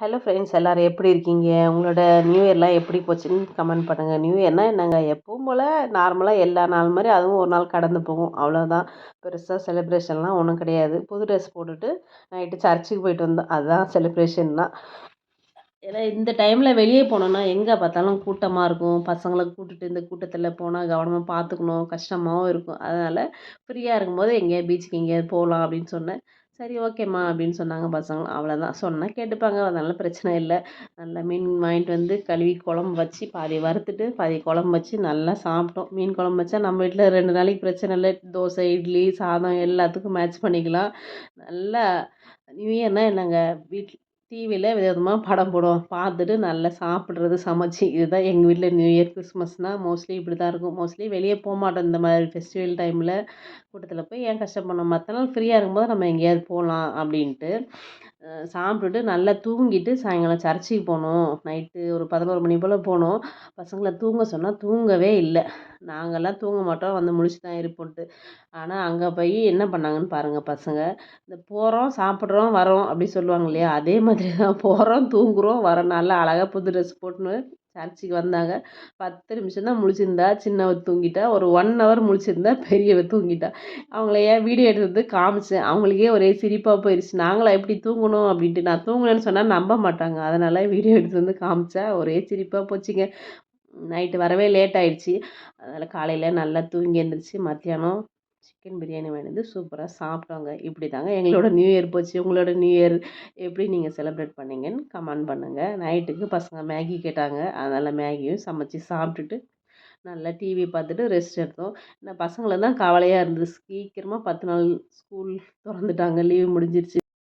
Hello friends எல்லோரும் எப்படி இருக்கீங்க? உங்களோட நியூ இயர்லாம் எப்படி போச்சுன்னு கமெண்ட் பண்ணுங்கள் நியூ இயர்னால் என்னங்க? எப்பவும் போல் நார்மலாக எல்லா நாள் மாதிரி அதுவும் ஒரு நாள் கடந்து போகும். அவ்வளோதான் பெருசாக செலிப்ரேஷன்லாம் ஒன்றும் கிடையாது. புது ட்ரெஸ் போட்டுட்டு நைட்டு சர்ச்சுக்கு போயிட்டு வந்தோம் அதுதான் செலிப்ரேஷன்னா ஏன்னா இந்த டைமில் வெளியே போனோன்னா எங்கே பார்த்தாலும் கூட்டமாக இருக்கும். பசங்களை கூட்டுட்டு இந்த கூட்டத்தில் போனால் கவனமாக பார்த்துக்கணும். கஷ்டமாகவும் இருக்கும். அதனால் ஃப்ரீயாக இருக்கும்போது எங்கேயாவது பீச்சுக்கு எங்கேயாவது போகலாம் அப்படின்னு சொன்னேன். சரி ஓகேம்மா அப்படின்னு சொன்னாங்க பசங்களும் அவ்வளோதான் சொன்னால் கேட்டுப்பாங்க. அதனால் பிரச்சனை இல்லை. நல்லா மீன் வாங்கிட்டு வந்து கழுவி குழம்பு வச்சு பாதி வறுத்துட்டு பாதி குழம்பு வச்சு நல்லா சாப்பிட்டோம். மீன் குழம்பு வச்சா நம்ம வீட்டில் ரெண்டு நாளைக்கு பிரச்சனை இல்லை. தோசை இட்லி சாதம் எல்லாத்துக்கும் மேட்ச் பண்ணிக்கலாம். நல்லா நியூ இயர்னால் நாங்கள் வீட்டில் டிவியில் விதவிதமாக படம் போடுவோம். பார்த்துட்டு நல்லா சாப்பிட்றது சமைச்சி. இதுதான் எங்கள் வீட்டில் நியூ இயர் கிறிஸ்மஸ்னால் மோஸ்ட்லி இப்படி தான் இருக்கும். மோஸ்ட்லி வெளியே போக மாட்டோம் இந்த மாதிரி ஃபெஸ்டிவல் டைமில் கூட்டத்தில் போய் ஏன் கஷ்டப்படணும் மற்ற நாள் ஃப்ரீயாக இருக்கும்போது நம்ம எங்கேயாவது போகலாம் அப்படின்ட்டு. சாப்பிட்டுட்டு நல்லா தூங்கிட்டு சாயங்காலம் சர்ச்சுக்கு போகணும் நைட்டு ஒரு பதினோரு மணி போல் போனோம். பசங்களை தூங்க சொன்னால் தூங்கவே இல்லை. நாங்கள்லாம் தூங்க மாட்டோம். வந்து முழிச்சு தான் இருப்போன்ட்டு. ஆனால் அங்கே போய் என்ன பண்ணாங்கன்னு பாருங்கள் பசங்க. இந்த போகிறோம் சாப்பிட்றோம் வரோம் அப்படி சொல்லுவாங்க இல்லையா? அதே மாதிரி தான் போகிறோம் தூங்குகிறோம் வரோம். நல்லா அழகாக புது ட்ரெஸ் போட்டுன்னு சர்ச்சுக்கு வந்தாங்க. பத்து நிமிஷம் தான் முழிச்சிருந்தா. சின்னவ தூங்கிட்டா. ஒரு ஒன் ஹவர் முழிச்சிருந்தா பெரியவ தூங்கிட்டா. அவங்கள ஏன் வீடியோ எடுத்து வந்து காமிச்சேன். அவங்களுக்கே ஒரே சிரிப்பாக போயிடுச்சு நாங்களாம் எப்படி தூங்கணும்? அப்படின்ட்டு. நான் தூங்கினேன்னு சொன்னால் நம்ப மாட்டாங்க. அதனால் வீடியோ எடுத்து வந்து காமிச்சா. ஒரே சிரிப்பாக போச்சுங்க. நைட்டு வரவே லேட் ஆயிடுச்சு. அதனால் காலையில் நல்லா தூங்கி எழுந்திரிச்சு மத்தியானம் சிக்கன் பிரியாணி வாங்கிட்டு சூப்பராக சாப்பிட்டோங்க இப்படி தாங்க எங்களோட நியூ இயர் போச்சு. உங்களோட நியூ இயர் எப்படி நீங்கள் செலிப்ரேட் பண்ணீங்கன்னு கமெண்ட் பண்ணுங்கள் நைட்டுக்கு பசங்க மேகி கேட்டாங்க. அதனால் மேகியும் சமைச்சி சாப்பிட்டுட்டு நல்லா டிவி பார்த்துட்டு ரெஸ்ட் எடுத்தோம். இந்த பசங்களை தான் கவலையாக இருந்தது. சீக்கிரமாக பத்து நாள் ஸ்கூல் திறந்துட்டாங்க. லீவ் முடிஞ்சிருச்சு.